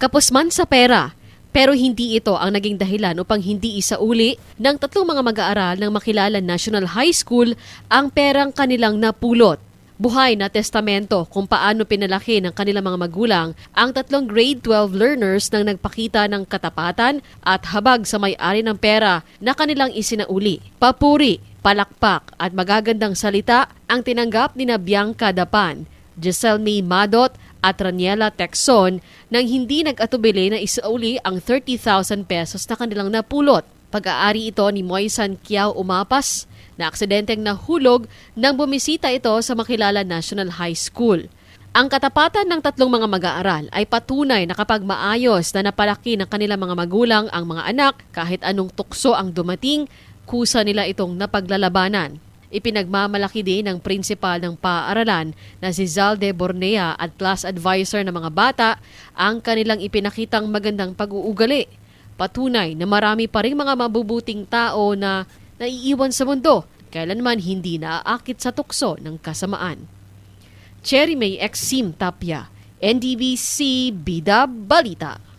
Kapos man sa pera, pero hindi ito ang naging dahilan upang hindi isauli ng tatlong mga mag-aaral ng makilala National High School ang perang kanilang napulot. Buhay na testamento kung paano pinalaki ng kanilang mga magulang ang tatlong grade 12 learners nang nagpakita ng katapatan at habag sa may-ari ng pera na kanilang isinauli. Papuri, palakpak at magagandang salita ang tinanggap ni na Bianca Dapan, Giselle May Madot at Raniela Texon nang hindi nag-atubili na isauli ang 30,000 pesos na kanilang napulot. Pag-aari ito ni Moisan Kiao Umapas na aksidenteng nahulog nang bumisita ito sa makilala National High School. Ang katapatan ng tatlong mga mag-aaral ay patunay na kapag maayos na napalaki ng kanilang mga magulang ang mga anak kahit anong tukso ang dumating, kusa nila itong napaglalabanan. Ipinagmamalaki din ng prinsipal ng paaralan na si Zalde Bornea at class advisor ng mga bata ang kanilang ipinakitang magandang pag-uugali. Patunay na marami pa rin mga mabubuting tao na naiiwan sa mundo, kailanman hindi naaakit sa tukso ng kasamaan. Cherry May Exim Tapia, NDBC Bida Balita.